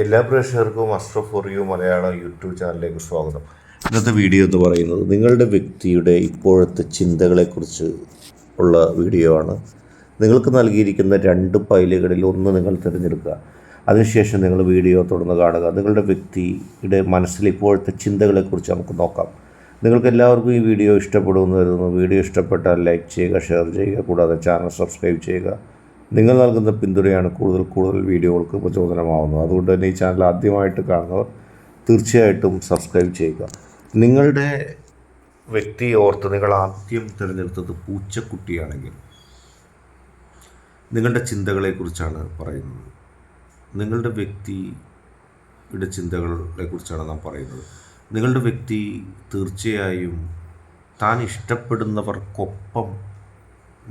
എല്ലാ പ്രേക്ഷകർക്കും astro for you Malayalam YouTube ചാനലിലേക്ക് സ്വാഗതം. ഇന്നത്തെ വീഡിയോ എന്ന് പറയുന്നത് നിങ്ങളുടെ വ്യക്തിയുടെ ഇപ്പോഴത്തെ ചിന്തകളെക്കുറിച്ച് ഉള്ള വീഡിയോ ആണ്. നിങ്ങൾക്ക് നൽകിയിരിക്കുന്ന രണ്ട് ഫയലുകളിൽ ഒന്ന് നിങ്ങൾ തിരഞ്ഞെടുക്കുക. അതിനുശേഷം നിങ്ങൾ വീഡിയോ തുടർന്ന് കാണുക. നിങ്ങളുടെ വ്യക്തിയുടെ മനസ്സിൽ ഇപ്പോഴത്തെ ചിന്തകളെക്കുറിച്ച് നമുക്ക് നോക്കാം. നിങ്ങൾക്ക് എല്ലാവർക്കും ഈ വീഡിയോ ഇഷ്ടപ്പെടുമെന്ന് കരുതുന്നു. വീഡിയോ ഇഷ്ടപ്പെട്ടാൽ ലൈക്ക് ചെയ്യുക ഷെയർ ചെയ്യുക കൂടാതെ ചാനൽ സബ്സ്ക്രൈബ് ചെയ്യുക. നിങ്ങൾ നൽകുന്ന പിന്തുണയാണ് കൂടുതൽ കൂടുതൽ വീഡിയോകൾക്ക് പ്രചോദനമാവുന്നത്. അതുകൊണ്ട് തന്നെ ഈ ചാനൽ ആദ്യമായിട്ട് കാണുന്നവർ തീർച്ചയായിട്ടും സബ്സ്ക്രൈബ് ചെയ്യുക. നിങ്ങളുടെ വ്യക്തി ഓർത്ത് നിങ്ങൾ ആദ്യം തിരഞ്ഞെടുത്തത് പൂച്ചക്കുട്ടിയാണെങ്കിൽ നിങ്ങളുടെ ചിന്തകളെക്കുറിച്ചാണ് പറയുന്നത്. നിങ്ങളുടെ വ്യക്തിയുടെ ചിന്തകളെക്കുറിച്ചാണ് നാം പറയുന്നത്. നിങ്ങളുടെ വ്യക്തി തീർച്ചയായും താൻ ഇഷ്ടപ്പെടുന്നവർക്കൊപ്പം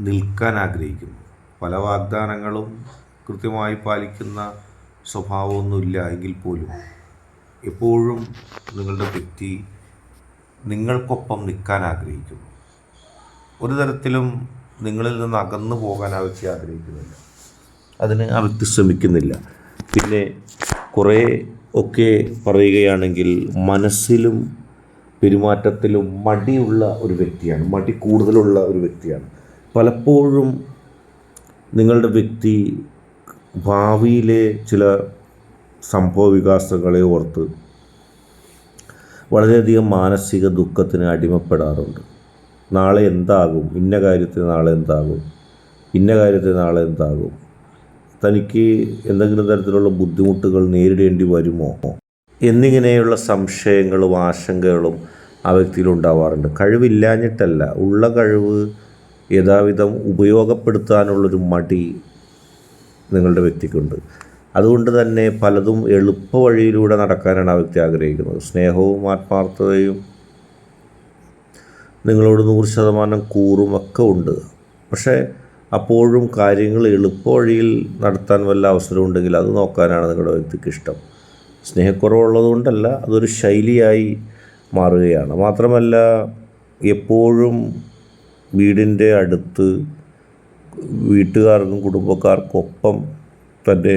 നിൽക്കാൻ ആഗ്രഹിക്കുന്നു. പല വാഗ്ദാനങ്ങളും കൃത്യമായി പാലിക്കുന്ന സ്വഭാവമൊന്നുമില്ല എങ്കിൽ പോലും എപ്പോഴും നിങ്ങളുടെ വ്യക്തി നിങ്ങൾക്കൊപ്പം നിൽക്കാൻ ആഗ്രഹിക്കുന്നു. ഒരു തരത്തിലും നിങ്ങളിൽ നിന്ന് അകന്നു പോകാൻ ആ വ്യക്തി ആഗ്രഹിക്കുന്നില്ല. അതിന് ആ വ്യക്തി ശ്രമിക്കുന്നില്ല. പിന്നെ കുറേ ഒക്കെ പറയുകയാണെങ്കിൽ മനസ്സിലും പെരുമാറ്റത്തിലും മടിയുള്ള ഒരു വ്യക്തിയാണ് മടി കൂടുതലുള്ള ഒരു വ്യക്തിയാണ്. പലപ്പോഴും നിങ്ങളുടെ വ്യക്തി ഭാവിയിലെ ചില സംഭവ വികാസങ്ങളെ ഓർത്ത് വളരെയധികം മാനസിക ദുഃഖത്തിന് അടിമപ്പെടാറുണ്ട്. നാളെ എന്താകും? ഇന്ന കാര്യത്തിന് നാളെ എന്താകും? ഇന്ന കാര്യത്തിന് നാളെ എന്താകും? തനിക്ക് എന്തെങ്കിലും തരത്തിലുള്ള ബുദ്ധിമുട്ടുകൾ നേരിടേണ്ടി വരുമോ? എന്നിങ്ങനെയുള്ള സംശയങ്ങളും ആശങ്കകളും ആ വ്യക്തിയിൽ ഉണ്ടാവാറുണ്ട്. കഴിവില്ലാഞ്ഞിട്ടല്ല. ഉള്ള കഴിവ് യഥാവിധം ഉപയോഗപ്പെടുത്താനുള്ളൊരു മടി നിങ്ങളുടെ വ്യക്തിക്കുണ്ട്. അതുകൊണ്ട് തന്നെ പലതും എളുപ്പ വഴിയിലൂടെ നടക്കാനാണ് ആ വ്യക്തി ആഗ്രഹിക്കുന്നത്. സ്നേഹവും ആത്മാർത്ഥതയും നിങ്ങളോട് നൂറ് ശതമാനം കൂറും ഒക്കെ ഉണ്ട്. പക്ഷേ അപ്പോഴും കാര്യങ്ങൾ എളുപ്പ വഴിയിൽ നടത്താൻ വല്ല അവസരമുണ്ടെങ്കിൽ അത് നോക്കാനാണ് നിങ്ങളുടെ വ്യക്തിക്ക് ഇഷ്ടം. സ്നേഹക്കുറവുള്ളതുകൊണ്ടല്ല അതൊരു ശൈലിയായി മാറുകയാണ്. മാത്രമല്ല എപ്പോഴും വീടിന്റെ അടുത്ത് വീട്ടുകാർക്കും കുടുംബക്കാർക്കൊപ്പം തന്റെ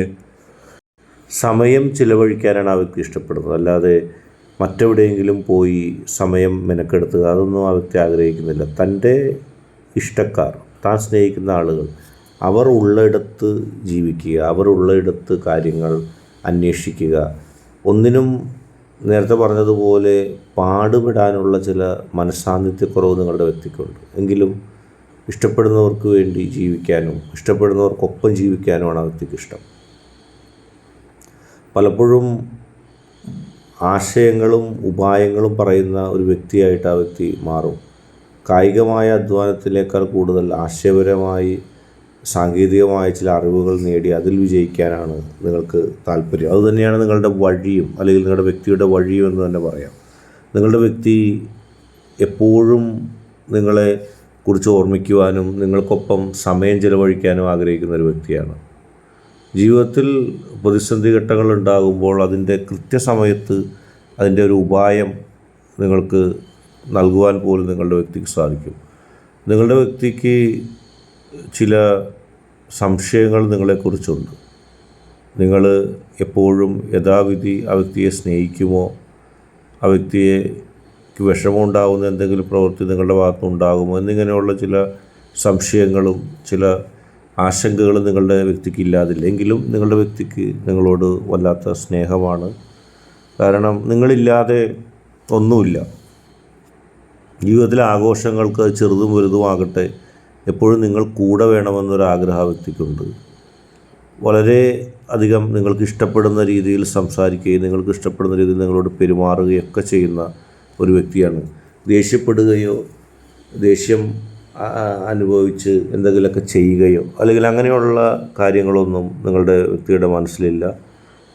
സമയം ചിലവഴിക്കാനാണ് ആ വ്യക്തി ഇഷ്ടപ്പെടുന്നത്. അല്ലാതെ മറ്റെവിടെയെങ്കിലും പോയി സമയം മെനക്കെടുത്തുക അതൊന്നും ആ വ്യക്തി ആഗ്രഹിക്കുന്നില്ല. തന്റെ ഇഷ്ടക്കാർ താൻ സ്നേഹിക്കുന്ന ആളുകൾ അവർ ഉള്ളിടത്ത് ജീവിക്കുക അവർ ഉള്ളിടത്ത് കാര്യങ്ങൾ അന്വേഷിക്കുക ഒന്നിനും നേരത്തെ പറഞ്ഞതുപോലെ പാടുപെടാനുള്ള ചില മനസ്സാന്നിധ്യക്കുറവ് നിങ്ങളുടെ വ്യക്തിക്കുണ്ട്. എങ്കിലും ഇഷ്ടപ്പെടുന്നവർക്ക് വേണ്ടി ജീവിക്കാനും ഇഷ്ടപ്പെടുന്നവർക്കൊപ്പം ജീവിക്കാനുമാണ് ആ വ്യക്തിക്ക് ഇഷ്ടം. പലപ്പോഴും ആശയങ്ങളും ഉപായങ്ങളും പറയുന്ന ഒരു വ്യക്തിയായിട്ട് ആ വ്യക്തി മാറും. കായികമായ അധ്വാനത്തിലേക്കാൾ കൂടുതൽ ആശയപരമായി സാങ്കേതികമായ ചില അറിവുകൾ നേടി അതിൽ വിജയിക്കാനാണ് നിങ്ങൾക്ക് താല്പര്യം. അതുതന്നെയാണ് നിങ്ങളുടെ വഴിയും അല്ലെങ്കിൽ നിങ്ങളുടെ വ്യക്തിയുടെ വഴിയും എന്ന് തന്നെ പറയാം. നിങ്ങളുടെ വ്യക്തി എപ്പോഴും നിങ്ങളെ കുറിച്ച് ഓർമ്മിക്കുവാനും നിങ്ങൾക്കൊപ്പം സമയം ചിലവഴിക്കാനും ആഗ്രഹിക്കുന്ന ഒരു വ്യക്തിയാണ്. ജീവിതത്തിൽ പ്രതിസന്ധി ഘട്ടങ്ങൾ ഉണ്ടാകുമ്പോൾ അതിന്റെ കൃത്യസമയത്ത് അതിന്റെ ഒരു ഉപായം നിങ്ങൾക്ക് നൽകുവാൻ പോലും നിങ്ങളുടെ വ്യക്തിക്ക് സാധിക്കും. നിങ്ങളുടെ വ്യക്തിക്ക് ചില സംശയങ്ങൾ നിങ്ങളെക്കുറിച്ചുണ്ട്. നിങ്ങൾ എപ്പോഴും യഥാവിധി ആ വ്യക്തിയെ സ്നേഹിക്കുമോ? ആ വ്യക്തിയെ വിഷമമുണ്ടാകുന്ന എന്തെങ്കിലും പ്രവൃത്തി നിങ്ങളുടെ ഭാഗത്തുനിന്നുണ്ടാകുമോ എന്നിങ്ങനെയുള്ള ചില സംശയങ്ങളും ചില ആശങ്കകളും നിങ്ങളുടെ വ്യക്തിക്ക് ഇല്ലാതില്ല എങ്കിലും നിങ്ങളുടെ വ്യക്തിക്ക് നിങ്ങളോട് വല്ലാത്ത സ്നേഹമാണ്. കാരണം നിങ്ങളില്ലാതെ ഒന്നുമില്ല. ജീവിതത്തിലെ ആഘോഷങ്ങൾക്ക് ചെറുതും വലുതുമാകട്ടെ എപ്പോഴും നിങ്ങൾ കൂടെ വേണമെന്നൊരാഗ്രഹ വ്യക്തിക്കുണ്ട്. വളരെ അധികം നിങ്ങൾക്ക് ഇഷ്ടപ്പെടുന്ന രീതിയിൽ സംസാരിക്കുകയും നിങ്ങൾക്ക് ഇഷ്ടപ്പെടുന്ന രീതിയിൽ നിങ്ങളോട് പെരുമാറുകയൊക്കെ ചെയ്യുന്ന ഒരു വ്യക്തിയാണ്. ദേഷ്യപ്പെടുകയോ ദേഷ്യം അനുഭവിച്ച് എന്തെങ്കിലുമൊക്കെ ചെയ്യുകയോ അല്ലെങ്കിൽ അങ്ങനെയുള്ള കാര്യങ്ങളൊന്നും നിങ്ങളുടെ വ്യക്തിയുടെ മനസ്സിലില്ല.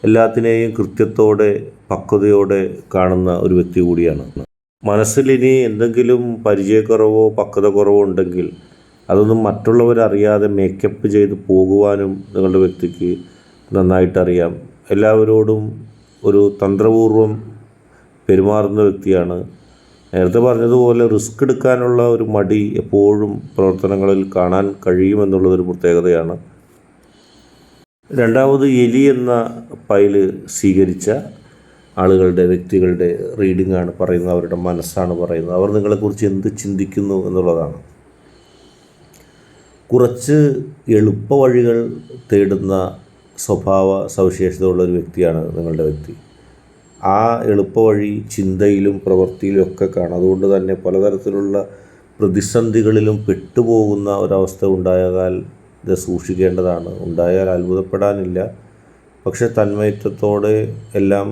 എല്ലാത്തിനെയും കൃത്യത്തോടെ പക്വതയോടെ കാണുന്ന ഒരു വ്യക്തി കൂടിയാണ്. മനസ്സിലിനി എന്തെങ്കിലും പരിചയക്കുറവോ പക്വത കുറവോ ഉണ്ടെങ്കിൽ അതൊന്നും മറ്റുള്ളവരറിയാതെ മേക്കപ്പ് ചെയ്ത് പോകുവാനും നിങ്ങളുടെ വ്യക്തിക്ക് നന്നായിട്ടറിയാം. എല്ലാവരോടും ഒരു തന്ത്രപൂർവം പെരുമാറുന്ന വ്യക്തിയാണ്. നേരത്തെ പറഞ്ഞതുപോലെ റിസ്ക് എടുക്കാനുള്ള ഒരു മടി എപ്പോഴും പ്രവർത്തനങ്ങളിൽ കാണാൻ കഴിയുമെന്നുള്ളതൊരു പ്രത്യേകതയാണ്. രണ്ടാമത് എലി എന്ന പൈൽ സ്വീകരിച്ച ആളുകളുടെ വ്യക്തികളുടെ റീഡിംഗ് ആണ് പറയുന്നത്. അവരുടെ മനസ്സാണ് പറയുന്നത്. അവർ നിങ്ങളെക്കുറിച്ച് എന്ത് ചിന്തിക്കുന്നു എന്നുള്ളതാണ്. കുറച്ച് എളുപ്പ വഴികൾ തേടുന്ന സ്വഭാവ സവിശേഷതയുള്ള ഒരു വ്യക്തിയാണ് നിങ്ങളുടെ വ്യക്തി. ആ എളുപ്പ വഴി ചിന്തയിലും പ്രവൃത്തിയിലും ഒക്കെ കാണും. അതുകൊണ്ട് തന്നെ പലതരത്തിലുള്ള പ്രതിസന്ധികളിലും പെട്ടുപോകുന്ന ഒരവസ്ഥ ഉണ്ടായാൽ ഇത് സൂക്ഷിക്കേണ്ടതാണ്. ഉണ്ടായാൽ അത്ഭുതപ്പെടാനില്ല. പക്ഷെ തന്മയത്വത്തോടെ എല്ലാം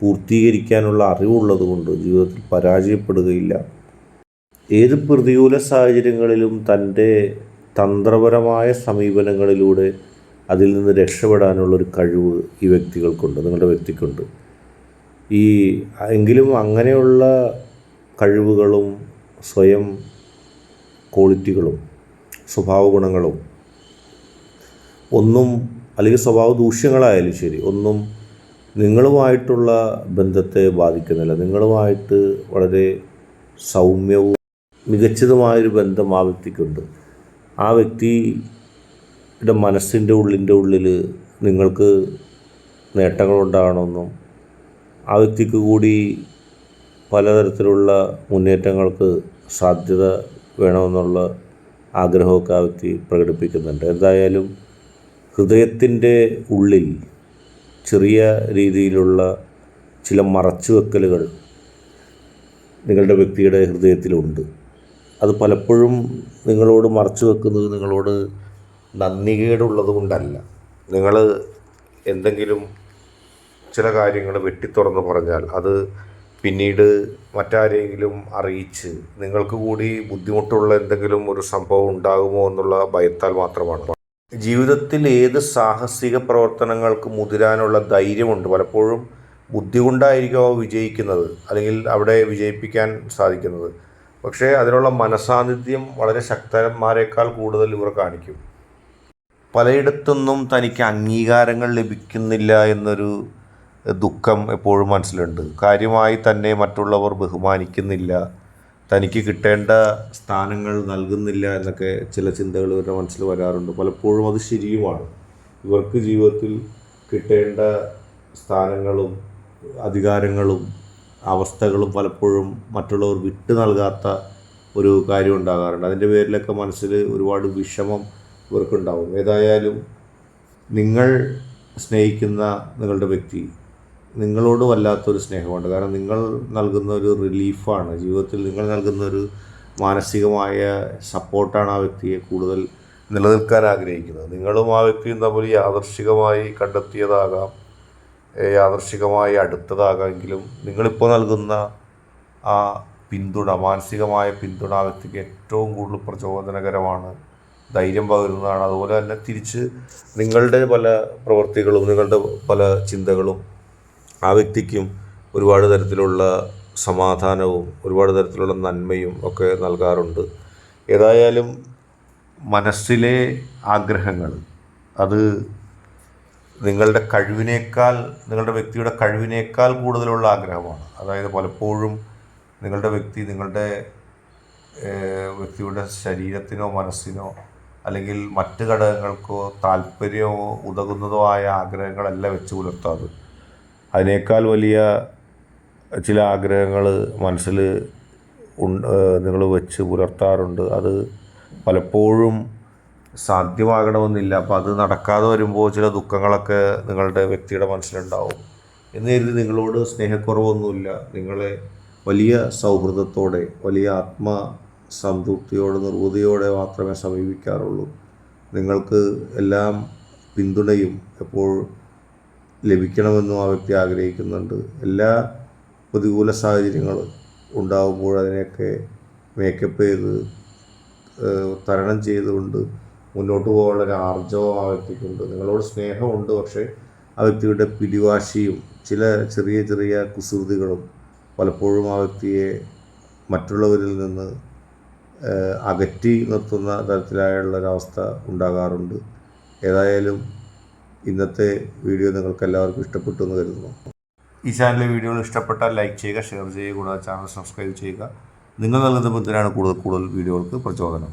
പൂർത്തീകരിക്കാനുള്ള അറിവുള്ളത് കൊണ്ട് ജീവിതത്തിൽ പരാജയപ്പെടുകയില്ല. ഏത് പ്രതികൂല സാഹചര്യങ്ങളിലും തന്റെ തന്ത്രപരമായ സമീപനങ്ങളിലൂടെ അതിൽ നിന്ന് രക്ഷപ്പെടാനുള്ളൊരു കഴിവ് ഈ വ്യക്തികൾക്കുണ്ട് നിങ്ങളുടെ വ്യക്തിക്കുണ്ട്. ഈ എങ്കിലും അങ്ങനെയുള്ള കഴിവുകളും സ്വയം ക്വാളിറ്റികളും സ്വഭാവ ഗുണങ്ങളും ഒന്നും അല്ലെങ്കിൽ സ്വഭാവ ദൂഷ്യങ്ങളായാലും ശരി ഒന്നും നിങ്ങളുമായിട്ടുള്ള ബന്ധത്തെ ബാധിക്കുന്നില്ല. നിങ്ങളുമായിട്ട് വളരെ സൗമ്യവും മികച്ചതുമായൊരു ബന്ധം ആ വ്യക്തിക്കുണ്ട്. ആ വ്യക്തിയുടെ മനസ്സിന്റെ ഉള്ളിന്റെ ഉള്ളിൽ നിങ്ങൾക്ക് നേട്ടങ്ങളുണ്ടാകണമെന്നും ആ വ്യക്തിക്ക് കൂടി പലതരത്തിലുള്ള മുന്നേറ്റങ്ങൾക്ക് സാധ്യത വേണമെന്നുള്ള ആഗ്രഹമൊക്കെ ആ വ്യക്തി പ്രകടിപ്പിക്കുന്നുണ്ട്. എന്തായാലും ഹൃദയത്തിന്റെ ഉള്ളിൽ ചെറിയ രീതിയിലുള്ള ചില മറച്ചു വെക്കലുകൾ നിങ്ങളുടെ വ്യക്തിയുടെ ഹൃദയത്തിലുണ്ട്. അത് പലപ്പോഴും നിങ്ങളോട് മറച്ചു വെക്കുന്നത് നിങ്ങളോട് നന്ദികേടുള്ളത് കൊണ്ടല്ല. നിങ്ങൾ എന്തെങ്കിലും ചില കാര്യങ്ങൾ വെട്ടിത്തുറന്ന് പറഞ്ഞാൽ അത് പിന്നീട് മറ്റാരെങ്കിലും അറിയിച്ച് നിങ്ങൾക്ക് കൂടി ബുദ്ധിമുട്ടുള്ള എന്തെങ്കിലും ഒരു സംഭവം ഉണ്ടാകുമോ എന്നുള്ള ഭയത്താൽ മാത്രമാണ്. ജീവിതത്തിൽ ഏത് സാഹസിക പ്രവർത്തനങ്ങൾക്ക് മുതിരാനുള്ള ധൈര്യമുണ്ട്? പലപ്പോഴും ബുദ്ധി കൊണ്ടായിരിക്കും വിജയിക്കുന്നത് അല്ലെങ്കിൽ അവിടെ വിജയിപ്പിക്കാൻ സാധിക്കുന്നത്. പക്ഷേ അതിനുള്ള മനസാന്നിധ്യം വളരെ ശക്തന്മാരെക്കാൾ കൂടുതൽ ഇവർ കാണിക്കും. പലയിടത്തുനിന്നും തനിക്ക് അംഗീകാരങ്ങൾ ലഭിക്കുന്നില്ല എന്നൊരു ദുഃഖം എപ്പോഴും മനസ്സിലുണ്ട്. കാര്യമായി തന്നെ മറ്റുള്ളവർ ബഹുമാനിക്കുന്നില്ല. തനിക്ക് കിട്ടേണ്ട സ്ഥാനങ്ങൾ നൽകുന്നില്ല എന്നൊക്കെ ചില ചിന്തകൾ ഇവരുടെ മനസ്സിൽ വരാറുണ്ട്. പലപ്പോഴും അത് ശരിയുമാണ്. ഇവർക്ക് ജീവിതത്തിൽ കിട്ടേണ്ട സ്ഥാനങ്ങളും അധികാരങ്ങളും അവസ്ഥകളും പലപ്പോഴും മറ്റുള്ളവർ വിട്ടു നൽകാത്ത ഒരു കാര്യം ഉണ്ടാകാറുണ്ട്. അതിന്റെ പേരിലൊക്കെ മനസ്സിൽ ഒരുപാട് വിഷമം ഇവർക്കുണ്ടാവും. ഏതായാലും നിങ്ങൾ സ്നേഹിക്കുന്ന നിങ്ങളുടെ വ്യക്തി നിങ്ങളോട് വല്ലാത്തൊരു സ്നേഹമുണ്ട്. കാരണം നിങ്ങൾ നൽകുന്ന ഒരു റിലീഫാണ്. ജീവിതത്തിൽ നിങ്ങൾ നൽകുന്ന ഒരു മാനസികമായ സപ്പോർട്ടാണ് ആ വ്യക്തിയെ കൂടുതൽ നിലനിൽക്കാൻ ആഗ്രഹിക്കുന്നത്. നിങ്ങളും ആ വ്യക്തിയും തമ്മിൽ യാദർശികമായി കണ്ടെത്തിയതാകാം. യാദർശികമായി അടുത്തതാകാമെങ്കിലും നിങ്ങളിപ്പോൾ നൽകുന്ന ആ പിന്തുണ മാനസികമായ പിന്തുണ ആ വ്യക്തിക്ക് ഏറ്റവും കൂടുതൽ പ്രചോദനകരമാണ്. ധൈര്യം പകരുന്നതാണ്. അതുപോലെ തന്നെ തിരിച്ച് നിങ്ങളുടെ പല പ്രവൃത്തികളും നിങ്ങളുടെ പല ചിന്തകളും ആ വ്യക്തിക്കും ഒരുപാട് തരത്തിലുള്ള സമാധാനവും ഒരുപാട് തരത്തിലുള്ള നന്മയും ഒക്കെ നൽകാറുണ്ട്. ഏതായാലും മനസ്സിലെ ആഗ്രഹങ്ങൾ അത് നിങ്ങളുടെ കഴിവിനേക്കാൾ നിങ്ങളുടെ വ്യക്തിയുടെ കഴിവിനേക്കാൾ കൂടുതലുള്ള ആഗ്രഹമാണ്. അതായത് പലപ്പോഴും നിങ്ങളുടെ വ്യക്തി നിങ്ങളുടെ വ്യക്തിയുടെ ശരീരത്തിനോ മനസ്സിനോ അല്ലെങ്കിൽ മറ്റ് ഘടകങ്ങൾക്കോ താല്പര്യമോ ഉതകുന്നതോ ആയ ആഗ്രഹങ്ങളല്ല വെച്ച് പുലർത്താത് അതിനേക്കാൾ വലിയ ചില ആഗ്രഹങ്ങൾ മനസ്സിൽ നിങ്ങൾ വെച്ച് പുലർത്താറുണ്ട്. അത് പലപ്പോഴും സാധ്യമാകണമെന്നില്ല. അപ്പോൾ അത് നടക്കാതെ വരുമ്പോൾ ചില ദുഃഖങ്ങളൊക്കെ നിങ്ങളുടെ വ്യക്തിയുടെ മനസ്സിലുണ്ടാവും. എന്ന് നിങ്ങളോട് സ്നേഹക്കുറവൊന്നുമില്ല. നിങ്ങളെ വലിയ സൗഹൃദത്തോടെ വലിയ ആത്മ സംതൃപ്തിയോടെ നിർവൃതിയോടെ മാത്രമേ സമീപിക്കാറുള്ളൂ. നിങ്ങൾക്ക് എല്ലാം പിന്തുണയും എപ്പോൾ ലഭിക്കണമെന്നും ആ വ്യക്തി ആഗ്രഹിക്കുന്നുണ്ട്. എല്ലാ പ്രതികൂല സാഹചര്യങ്ങൾ ഉണ്ടാകുമ്പോൾ അതിനെയൊക്കെ മേക്കപ്പ് ചെയ്ത് തരണം ചെയ്തുകൊണ്ട് മുന്നോട്ട് പോകാനുള്ള ഒരു ആർജവം ആ വ്യക്തിക്കുണ്ട്. നിങ്ങളോട് സ്നേഹമുണ്ട് പക്ഷേ ആ വ്യക്തിയുടെ പിടിവാശിയും ചില ചെറിയ ചെറിയ കുസൃതികളും പലപ്പോഴും ആ വ്യക്തിയെ മറ്റുള്ളവരിൽ നിന്ന് അകറ്റി നിർത്തുന്ന തരത്തിലായുള്ള ഒരവസ്ഥ ഉണ്ടാകാറുണ്ട്. ഏതായാലും ഇന്നത്തെ വീഡിയോ നിങ്ങൾക്ക് എല്ലാവർക്കും ഇഷ്ടപ്പെട്ടു എന്ന് കരുതുന്നു. ഈ ചാനലിലെ വീഡിയോകൾ ഇഷ്ടപ്പെട്ടാൽ ലൈക്ക് ചെയ്യുക ഷെയർ ചെയ്യുക കൂടാതെ ചാനൽ സബ്സ്ക്രൈബ് ചെയ്യുക. നിങ്ങൾ നൽകുന്ന ബന്ധത്തിനാണ് കൂടുതൽ കൂടുതൽ വീഡിയോകൾക്ക് പ്രചോദനം.